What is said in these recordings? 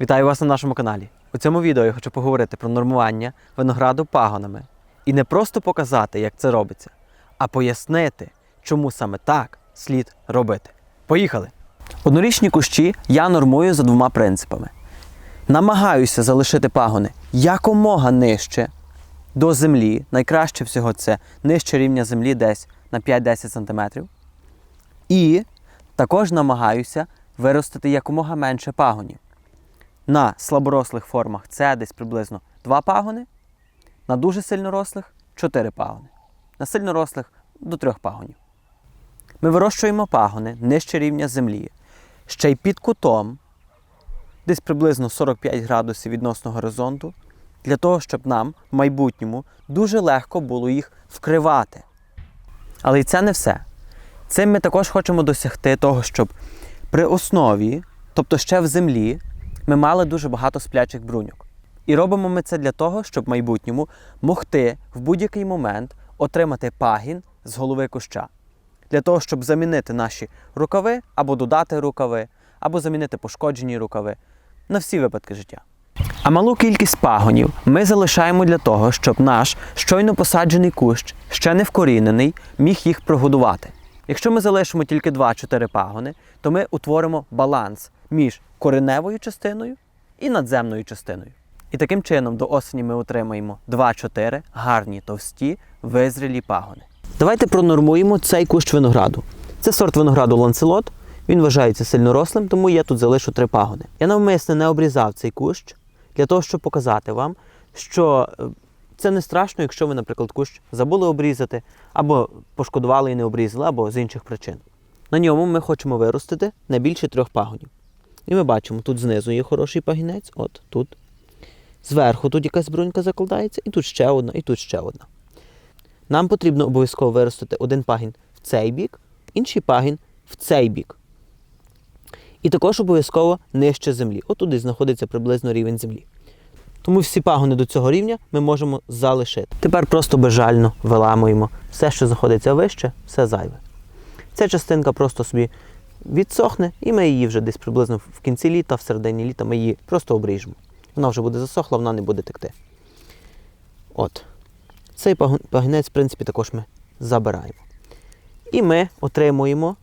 Вітаю вас на нашому каналі. У цьому відео я хочу поговорити про нормування винограду пагонами. І не просто показати, як це робиться, а пояснити, чому саме так слід робити. Поїхали! Однорічні кущі я нормую за двома принципами. Намагаюся залишити пагони якомога нижче до землі. Найкраще всього це нижче рівня землі десь на 5-10 см. І також намагаюся виростити якомога менше пагонів. На слаборослих формах це десь приблизно 2 пагони, на дуже сильно рослих 4 пагони, на сильно рослих до 3 пагонів. Ми вирощуємо пагони нижче рівня землі, ще й під кутом, десь приблизно 45 градусів відносно горизонту, для того, щоб нам в майбутньому дуже легко було їх вкривати. Але і це не все. Цим ми також хочемо досягти того, щоб при основі, тобто ще в землі, ми мали дуже багато сплячих бруньок. І робимо ми це для того, щоб в майбутньому могти в будь-який момент отримати пагін з голови куща. Для того, щоб замінити наші рукави, або додати рукави, або замінити пошкоджені рукави на всі випадки життя. А малу кількість пагонів ми залишаємо для того, щоб наш щойно посаджений кущ, ще не вкорінений, міг їх прогодувати. Якщо ми залишимо тільки 2-4 пагони, то ми утворимо баланс між кореневою частиною і надземною частиною. І таким чином до осені ми отримаємо 2-4 гарні товсті визрілі пагони. Давайте пронормуємо цей кущ винограду. Це сорт винограду ланцелот. Він вважається сильно рослим, тому я тут залишу три пагони. Я навмисне не обрізав цей кущ для того, щоб показати вам, що е, це не страшно, якщо ви, наприклад, кущ забули обрізати, або пошкодували і не обрізали, або з інших причин. На ньому ми хочемо виростити не більше трьох пагонів. І ми бачимо, тут знизу є хороший пагінець, от тут. Зверху тут якась брунька закладається, і тут ще одна, і тут ще одна. Нам потрібно обов'язково виростити один пагін в цей бік, інший пагін в цей бік. І також обов'язково нижче землі. От туди знаходиться приблизно рівень землі. Тому всі пагони до цього рівня ми можемо залишити. Тепер просто безжально виламуємо все, що знаходиться вище, все зайве. Ця частинка просто собі відсохне, і ми її вже десь приблизно в кінці літа, в середині літа ми її просто обріжемо. Вона вже буде засохла, вона не буде текти. От. Цей пагінець, в принципі, також ми забираємо. І ми отримуємо,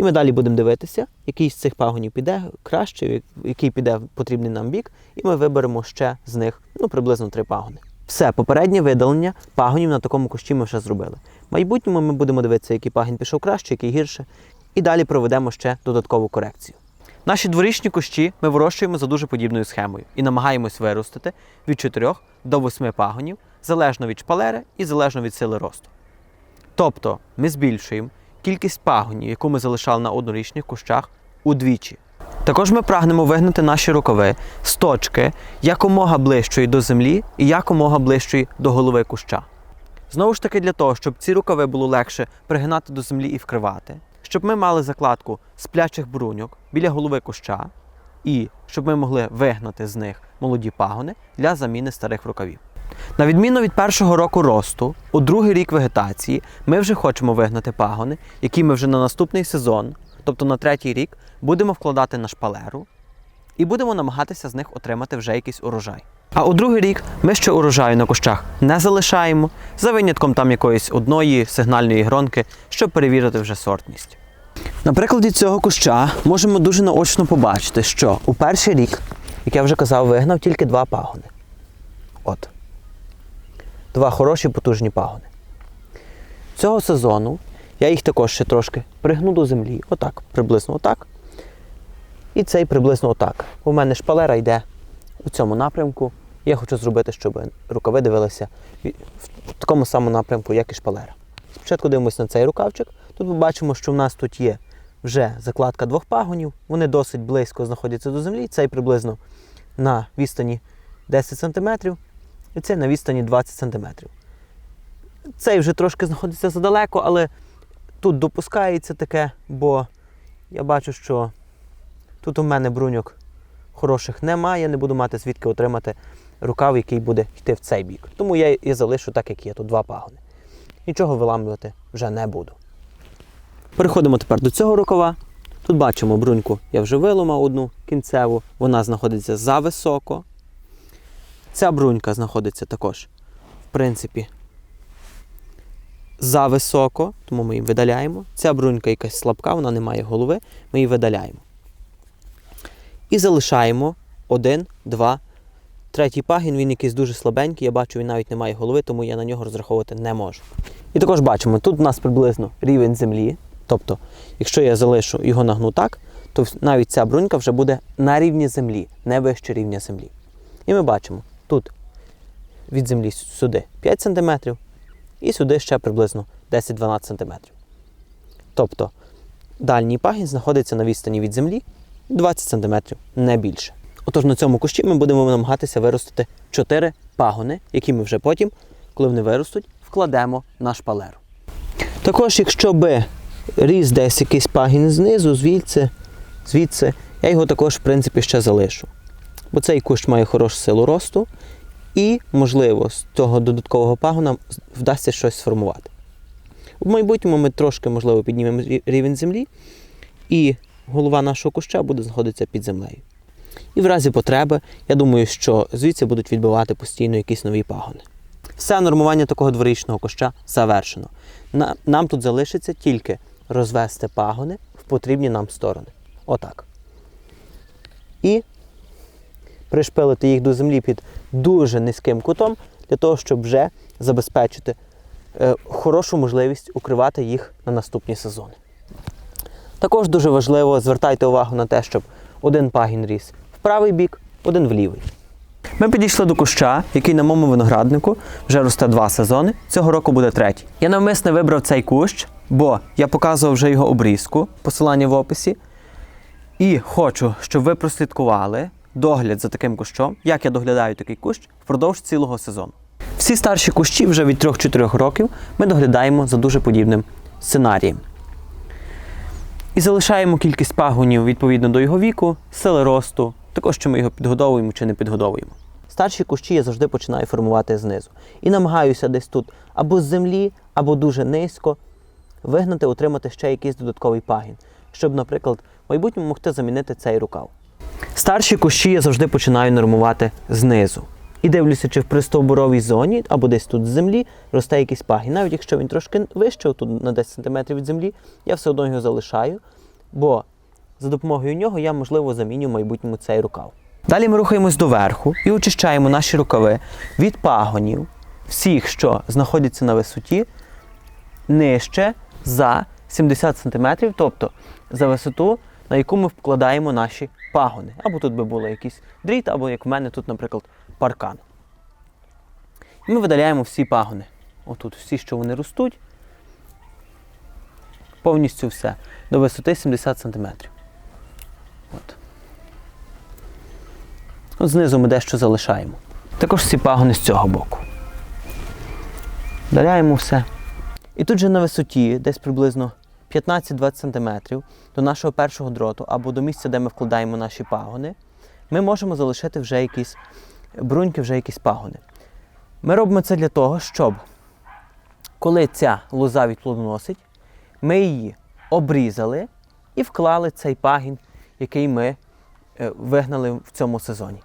і ми далі будемо дивитися, який з цих пагонів піде краще, який піде в потрібний нам бік, і ми виберемо ще з них ну, приблизно три пагони. Все, попереднє видалення пагонів на такому кущі ми вже зробили. В майбутньому ми будемо дивитися, який пагін пішов краще, який гірше, і далі проведемо ще додаткову корекцію. Наші дворічні кущі ми вирощуємо за дуже подібною схемою і намагаємось виростити від 4 до 8 пагонів, залежно від шпалери і залежно від сили росту. Тобто ми збільшуємо кількість пагонів, яку ми залишали на однорічних кущах, удвічі. Також ми прагнемо вигнати наші рукави з точки якомога ближчої до землі і якомога ближчої до голови куща. Знову ж таки, для того, щоб ці рукави було легше пригинати до землі і вкривати, щоб ми мали закладку сплячих бруньок біля голови куща, і щоб ми могли вигнати з них молоді пагони для заміни старих рукавів. На відміну від першого року росту, у другий рік вегетації, ми вже хочемо вигнати пагони, які ми вже на наступний сезон, тобто на третій рік, будемо вкладати на шпалеру і будемо намагатися з них отримати вже якийсь урожай. А у другий рік ми ще урожаю на кущах не залишаємо, за винятком там якоїсь одної сигнальної гронки, щоб перевірити вже сортність. На прикладі цього куща можемо дуже наочно побачити, що у перший рік, як я вже казав, вигнав тільки два пагони. От. Два хороші потужні пагони. Цього сезону я їх також ще трошки пригну до землі. Отак, приблизно отак. І цей приблизно отак. У мене шпалера йде у цьому напрямку. Я хочу зробити, щоб рукави дивилися в такому самому напрямку, як і шпалера. Спочатку дивимося на цей рукавчик. Тут ми бачимо, що в нас тут є вже закладка двох пагонів. Вони досить близько знаходяться до землі. Цей приблизно на відстані 10 см, і цей на відстані 20 см. Цей вже трошки знаходиться задалеко, але тут допускається таке, бо я бачу, що тут у мене бруньок хороших немає, не буду мати звідки отримати рукав, який буде йти в цей бік. Тому я і залишу так, як є, тут два пагони. Нічого виламлювати вже не буду. Переходимо тепер до цього рукава. Тут бачимо бруньку, я вже виломав одну кінцеву, вона знаходиться зависоко. Ця брунька знаходиться також, в принципі, зависоко, тому ми її видаляємо. Ця брунька якась слабка, вона не має голови, ми її видаляємо. І залишаємо один, два, третій пагін, він якийсь дуже слабенький, я бачу, він навіть не має голови, тому я на нього розраховувати не можу. І також бачимо, тут у нас приблизно рівень землі. Тобто, якщо я залишу його нагну так, то навіть ця брунька вже буде на рівні землі, не вище рівня землі. І ми бачимо, тут від землі сюди 5 см і сюди ще приблизно 10-12 см. Тобто дальній пагін знаходиться на відстані від землі 20 см, не більше. Отож, на цьому кущі ми будемо намагатися виростити 4 пагони, які ми вже потім, коли вони виростуть, вкладемо на шпалеру. Також, якщо би ріс десь якийсь пагін знизу, звідси, звідси, я його також, в принципі, ще залишу. Бо цей кущ має хорошу силу росту, і, можливо, з того додаткового пагона вдасться щось сформувати. В майбутньому ми трошки, можливо, піднімемо рівень землі, і голова нашого куща буде знаходитися під землею. І в разі потреби, я думаю, що звідси будуть відбивати постійно якісь нові пагони. Все нормування такого дворічного куща завершено. Нам тут залишиться тільки розвести пагони в потрібні нам сторони. Отак. І пришпилити їх до землі під дуже низьким кутом, для того, щоб вже забезпечити е, хорошу можливість укривати їх на наступні сезони. Також дуже важливо звертайте увагу на те, щоб один пагін ріс в правий бік, один в лівий. Ми підійшли до куща, який на моєму винограднику вже росте два сезони. Цього року буде третій. Я навмисне вибрав цей кущ, бо я показував вже його обрізку, посилання в описі. І хочу, щоб ви прослідкували догляд за таким кущом, як я доглядаю такий кущ впродовж цілого сезону. Всі старші кущі вже від 3-4 років ми доглядаємо за дуже подібним сценарієм. І залишаємо кількість пагонів відповідно до його віку, сили росту, також чи ми його підгодовуємо чи не підгодовуємо. Старші кущі я завжди починаю формувати знизу. І намагаюся десь тут або з землі, або дуже низько вигнати, отримати ще якийсь додатковий пагін, щоб, наприклад, в майбутньому могти замінити цей рукав. Старші кущі я завжди починаю нормувати знизу. І дивлюся, чи в пристовбуровій зоні або десь тут з землі росте якийсь пагін. Навіть якщо він трошки вище, тут на 10 см від землі, я все одно його залишаю, бо за допомогою нього я, можливо, заміню в майбутньому цей рукав. Далі ми рухаємось до верху і очищаємо наші рукави від пагонів, всіх, що знаходяться на висоті, нижче за 70 см, тобто за висоту, на яку ми вкладаємо наші пагони. Або тут би було якийсь дріт, або як в мене тут, наприклад, паркан. І ми видаляємо всі пагони. Отут всі, що вони ростуть, повністю все до висоти 70 см. От. От знизу ми дещо залишаємо. Також всі пагони з цього боку. Вдаляємо все. І тут же на висоті, десь приблизно 15-20 см до нашого першого дроту або до місця, де ми вкладаємо наші пагони, ми можемо залишити вже якісь бруньки, вже якісь пагони. Ми робимо це для того, щоб коли ця лоза відплодоносить, ми її обрізали і вклали цей пагін, який ми е, вигнали в цьому сезоні.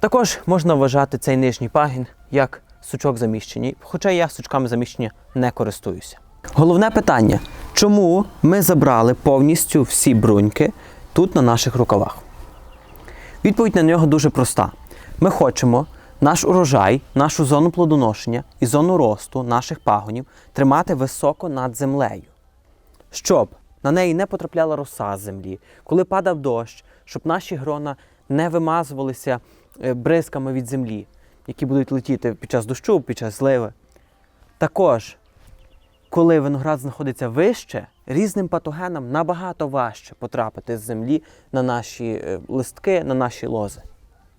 Також можна вважати цей нижній пагін як сучок заміщення, хоча я сучками заміщення не користуюся. Головне питання: чому ми забрали повністю всі бруньки тут на наших рукавах? Відповідь на нього дуже проста. Ми хочемо наш урожай, нашу зону плодоношення і зону росту наших пагонів тримати високо над землею, щоб на неї не потрапляла роса землі, коли падав дощ, щоб наші грона не вимазувалися е, бризками від землі, які будуть летіти під час дощу, під час зливи. Також, коли виноград знаходиться вище, різним патогенам набагато важче потрапити з землі на наші е, листки, на наші лози.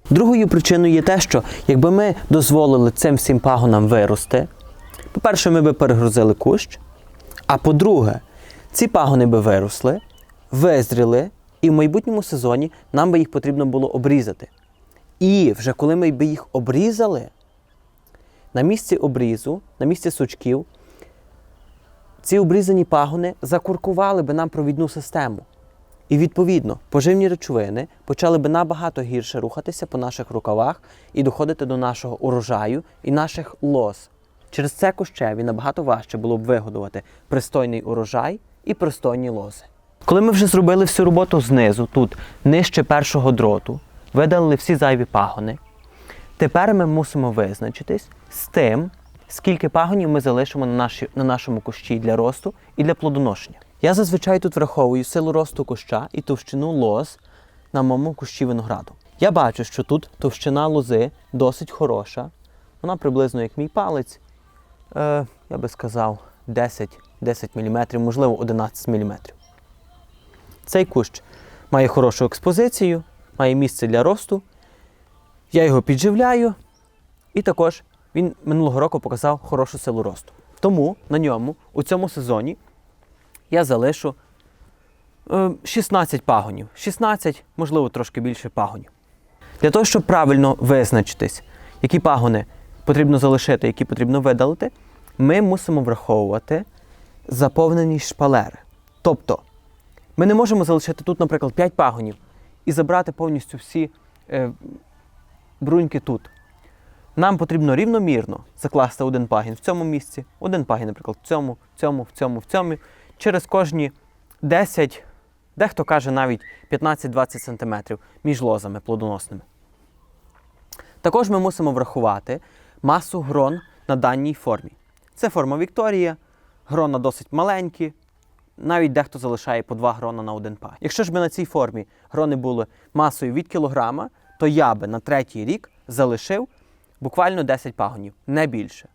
Другою причиною є те, що якби ми дозволили цим всім пагонам вирости, по-перше, ми би перегрузили кущ, а по-друге, ці пагони би виросли, визріли, і в майбутньому сезоні нам би їх потрібно було обрізати. І вже коли ми би їх обрізали, на місці обрізу, на місці сучків, ці обрізані пагони закуркували би нам провідну систему. І відповідно поживні речовини почали би набагато гірше рухатися по наших рукавах і доходити до нашого урожаю і наших лоз. Через це кущеві набагато важче було б вигодувати пристойний урожай і пристойні лози. Коли ми вже зробили всю роботу знизу, тут нижче першого дроту, видалили всі зайві пагони, тепер ми мусимо визначитись з тим, скільки пагонів ми залишимо на, наші, на нашому кущі для росту і для плодоношення. Я зазвичай тут враховую силу росту куща і товщину лоз на моєму кущі винограду. Я бачу, що тут товщина лози досить хороша. Вона приблизно як мій палець. Е, я би сказав 10, 10 мм, можливо 11 мм. Цей кущ має хорошу експозицію, має місце для росту. Я його підживляю, і також він минулого року показав хорошу силу росту. Тому на ньому у цьому сезоні я залишу е, 16 пагонів. 16, можливо, трошки більше пагонів. Для того, щоб правильно визначитись, які пагони потрібно залишити, які потрібно видалити, ми мусимо враховувати заповнені шпалери. Тобто, ми не можемо залишити тут, наприклад, 5 пагонів і забрати повністю всі е, бруньки тут. Нам потрібно рівномірно закласти один пагін в цьому місці, один пагін, наприклад, в цьому, в цьому, в цьому, в цьому. Через кожні 10, дехто каже навіть 15-20 см між лозами плодоносними. Також ми мусимо врахувати масу грон на даній формі. Це форма Вікторія, грона досить маленькі, навіть дехто залишає по 2 грона на один пагін. Якщо ж би на цій формі грони були масою від кілограма, то я би на третій рік залишив буквально 10 пагонів, не більше.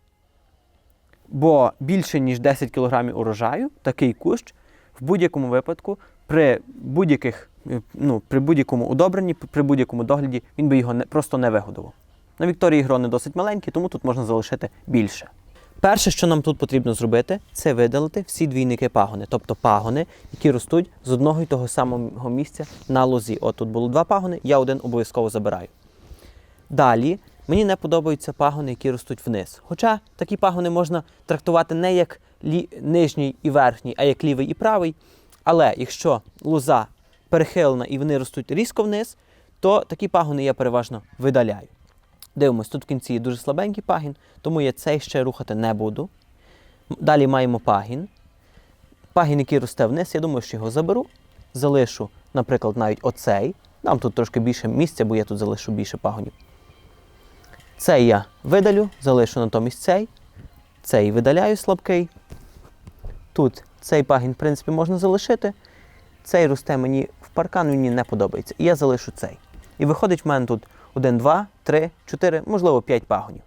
Бо більше, ніж 10 кг урожаю, такий кущ в будь-якому випадку, при будь-яких, е, ну, при будь-якому удобренні, при будь-якому догляді, він би його не, просто не вигодував. На Вікторії грони досить маленькі, тому тут можна залишити більше. Перше, що нам тут потрібно зробити, це видалити всі двійники пагони, тобто пагони, які ростуть з одного і того самого місця на лозі. От тут було два пагони, я один обов'язково забираю. Далі мені не подобаються пагони, які ростуть вниз. Хоча такі пагони можна трактувати не як лі... нижній і верхній, а як лівий і правий. Але якщо лоза перехилена і вони ростуть різко вниз, то такі пагони я переважно видаляю. Дивимось, тут в кінці є дуже слабенький пагін, тому я цей ще рухати не буду. Далі маємо пагін. Пагін, який росте вниз, я думаю, що його заберу. Залишу, наприклад, навіть оцей. Дам тут трошки більше місця, бо я тут залишу більше пагонів. Цей я видалю, залишу натомість цей. Цей видаляю слабкий. Тут цей пагін, в принципі, можна залишити. Цей росте мені в паркан, мені не подобається. І я залишу цей. І виходить в мене тут 1, 2, 3, 4, можливо, 5 пагонів.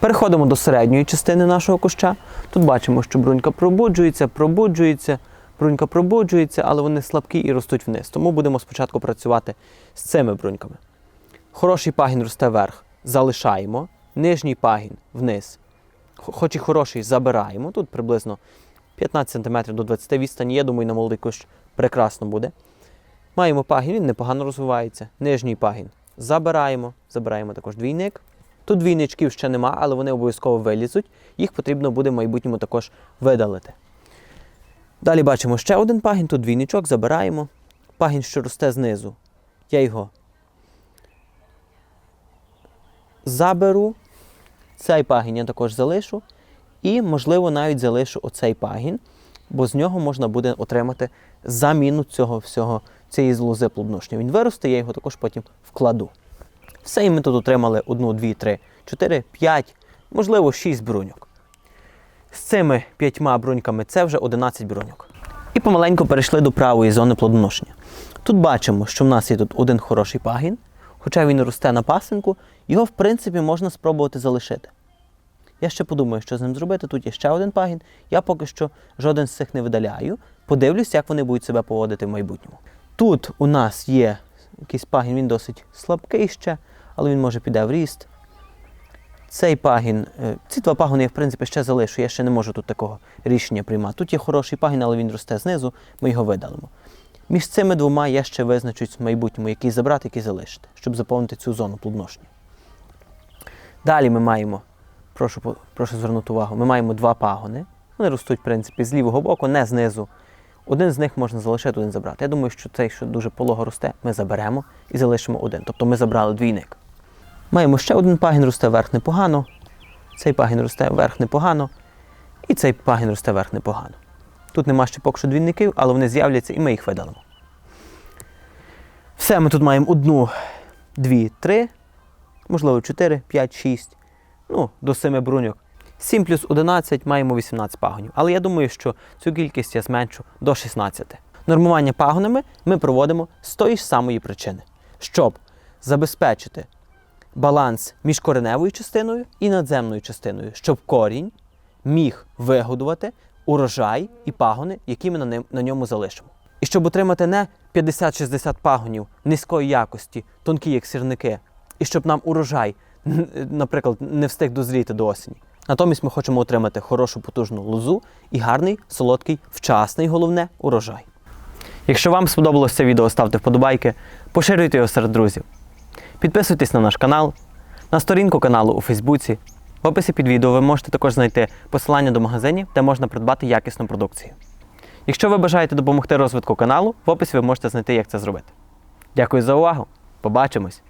Переходимо до середньої частини нашого куща. Тут бачимо, що брунька пробуджується, пробуджується, брунька пробуджується, але вони слабкі і ростуть вниз. Тому будемо спочатку працювати з цими бруньками. Хороший пагін росте вверх, залишаємо. Нижній пагін вниз. Хоч і хороший, забираємо. Тут приблизно 15 см до 20 відстані. Я думаю, на молодий кущ прекрасно буде. Маємо пагін, він непогано розвивається. Нижній пагін забираємо. Забираємо також двійник. Тут двійничків ще нема, але вони обов'язково вилізуть. Їх потрібно буде в майбутньому також видалити. Далі бачимо ще один пагін, тут двійничок, забираємо. Пагін, що росте знизу. Я його заберу. Цей пагін я також залишу. І, можливо, навіть залишу оцей пагін, бо з нього можна буде отримати заміну цього всього, цієї злози плодоношення. Він виросте, я його також потім вкладу. Все, і ми тут отримали 1, 2, 3, 4, 5, можливо, 6 бруньок. З цими п'ятьма бруньками це вже 11 бруньок. І помаленьку перейшли до правої зони плодоношення. Тут бачимо, що в нас є тут один хороший пагін, хоча він росте на пасинку, його, в принципі, можна спробувати залишити. Я ще подумаю, що з ним зробити. Тут є ще один пагін. Я поки що жоден з цих не видаляю. Подивлюсь, як вони будуть себе поводити в майбутньому. Тут у нас є якийсь пагін, він досить слабкий ще, але він може піде в ріст. Цей пагін, е, ці два пагони я в принципі ще залишу, я ще не можу тут такого рішення приймати. Тут є хороший пагін, але він росте знизу, ми його видалимо. Між цими двома я ще визначусь в майбутньому, який забрати, який залишити, щоб заповнити цю зону плодоношення. Далі ми маємо, прошу, прошу звернути увагу, ми маємо два пагони. Вони ростуть, в принципі, з лівого боку, не знизу. Один з них можна залишити, один забрати. Я думаю, що цей, що дуже полого росте, ми заберемо і залишимо один. Тобто ми забрали двійник. Маємо ще один пагін росте вверх непогано. Цей пагін росте вверх непогано. І цей пагін росте вверх непогано. Тут нема ще поки що двійників, але вони з'являться і ми їх видалимо. Все, ми тут маємо одну, дві, три, можливо, чотири, п'ять, шість, ну, до семи бруньок. 7 плюс 11 маємо 18 пагонів. Але я думаю, що цю кількість я зменшу до 16. Нормування пагонами ми проводимо з тої ж самої причини, щоб забезпечити баланс між кореневою частиною і надземною частиною, щоб корінь міг вигодувати урожай і пагони, які ми на, ньому залишимо. І щоб отримати не 50-60 пагонів низької якості, тонкі як сірники, і щоб нам урожай, наприклад, не встиг дозріти до осені. Натомість ми хочемо отримати хорошу потужну лозу і гарний, солодкий, вчасний, головне, урожай. Якщо вам сподобалося це відео, ставте вподобайки, поширюйте його серед друзів. Підписуйтесь на наш канал, на сторінку каналу у Фейсбуці. В описі під відео ви можете також знайти посилання до магазинів, де можна придбати якісну продукцію. Якщо ви бажаєте допомогти розвитку каналу, в описі ви можете знайти, як це зробити. Дякую за увагу! Побачимось!